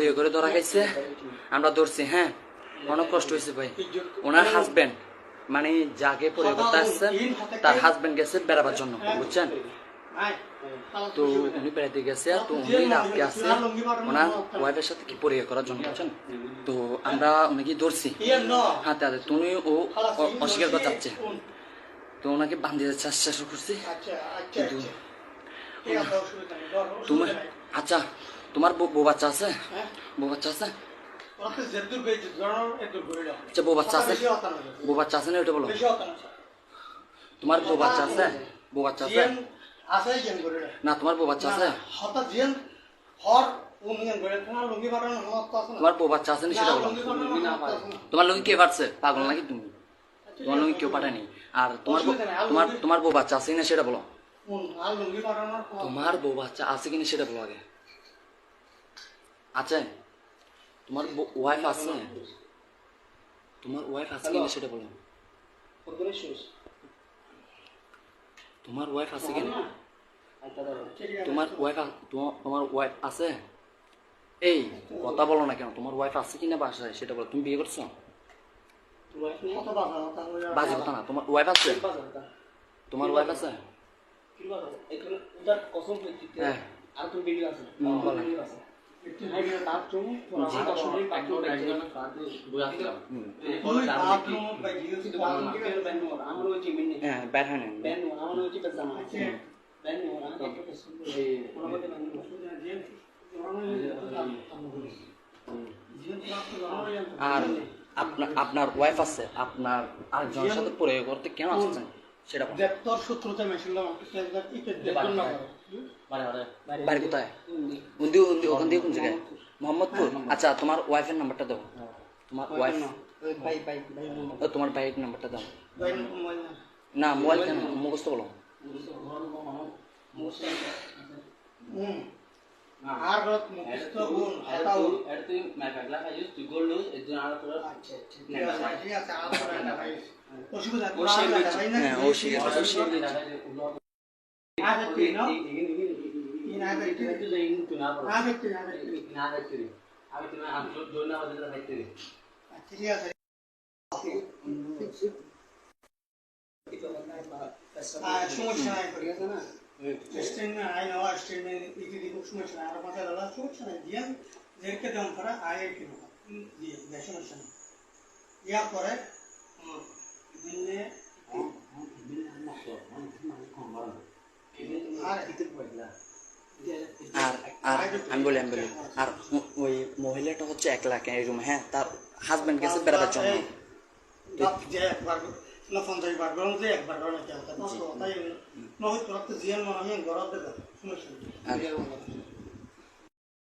পরিয়ে করে ধরা খাইছে। আমরা ধরছি হ্যাঁ? অনেক কষ্ট হয়েছে ভাই। ওনার হাজবেন্ড মানে যাকে পরিয়ে করতে আসছেন তার হাজবেন্ড গেছে বেড়াবার জন্য বুঝছেন? তো উনি বেড়াতে গেছে তো উনি রাতকে আসছে ওনার ওয়াইফের সাথে কি পরিয়ে করার জন্য বুঝছেন? তো আমরা উনাকে ধরছি? হাতে হাতে তুমি ও অস্বীকার করে যাচ্ছে তো ওনাকে বান্ধিয়ে চেষ্টা করছি। কিন্তু তোমার আচ্ছা তোমার বউ বউ বাচ্চা আছে বউ বাচ্চা আছে আচ্ছা বউ বাচ্চা আছে বউ বাচ্চা আছে না ওটা বলো তোমার বউ বাচ্চা আছে বউ বাচ্চা আছে না তোমার বউ বাচ্চা আছে তোমার লুঙ্গি বউ বাচ্চা আছে না সেটা বলো লুঙ্গি তোমার লোক কে পারছে পাগল নাকি তুমি তোমার লোক কেউ পাঠায়নি আর তোমার তোমার তোমার বউ বাচ্চা আছে না সেটা বলো লুঙ্গি তোমার বউ বাচ্চা আছে কিনা সেটা বলো আগে আছে। তোমার ওয়াইফ আছে। তোমার ওয়াইফ আছে কিনা সেটা বলো। তোমার ওয়াইফ আছে কিনা? তোমার ওয়াইফ তোমার ওয়াইফ আছে? এই কথা বলো না কেন। তোমার ওয়াইফ আছে কিনা বাসায়? সেটা বলো। তুমি বিয়ে করছ? বাজে কথা না। তোমার ওয়াইফ আছে? তোমার ওয়াইফ আছে? হ্যাঁ। আর আপনার আপনার ওয়াইফ আছে আপনার আরেকজনের সাথে প্রয়োগ করতে কেন আসছেন? সেটা তোর শত্রুতা মেশিলাম বাড়ি কোথায়? উন্দি উন্দি ওখান দিয়ে কোন জায়গায়? মোহাম্মদপুর। আচ্ছা তোমার ওয়াইফের নাম্বারটা দাও। তোমার ওয়াইফ ও, তোমার বাইক নাম্বারটা দাও। না না মোবাইল কেন? মুখস্থ বলো। হুম। আর রত মুখস্থ গুণ হতাও আচ্ছা আচ্ছা ঠিক আছে ঠিক আছে আর করে না ভাই অসুবিধা ভাই না হ্যাঁ ও শিখে না দেখতে না না দেখতে না দেখতে না দেখতে আচ্ছা ঠিক আছে সমস্যা নাই ঠিক না স্টেটমেন্ট আই নাও স্টেটমেন্ট ইজি দিব সমস্যা নাই আর মাথা দাদা সমস্যা নাই দিয়া যেরকে দাম করা আয় কিনো দিয়ে বেশ সমস্যা নাই ইয়া করে দিনে আর আর আর আমি বলি আমি বলি আর ও- ওই মহিলাটা হচ্ছে এক লাখ এই রুম হ্যাঁ তার হাজবেন্ড গেছে বেড়াবার জন্য বাপ যে একবার না পঞ্চাশ বার গরম যে একবার গরম তাই নহয়তো জিয়ান মানে হয়। গরম দেবে সমস্যা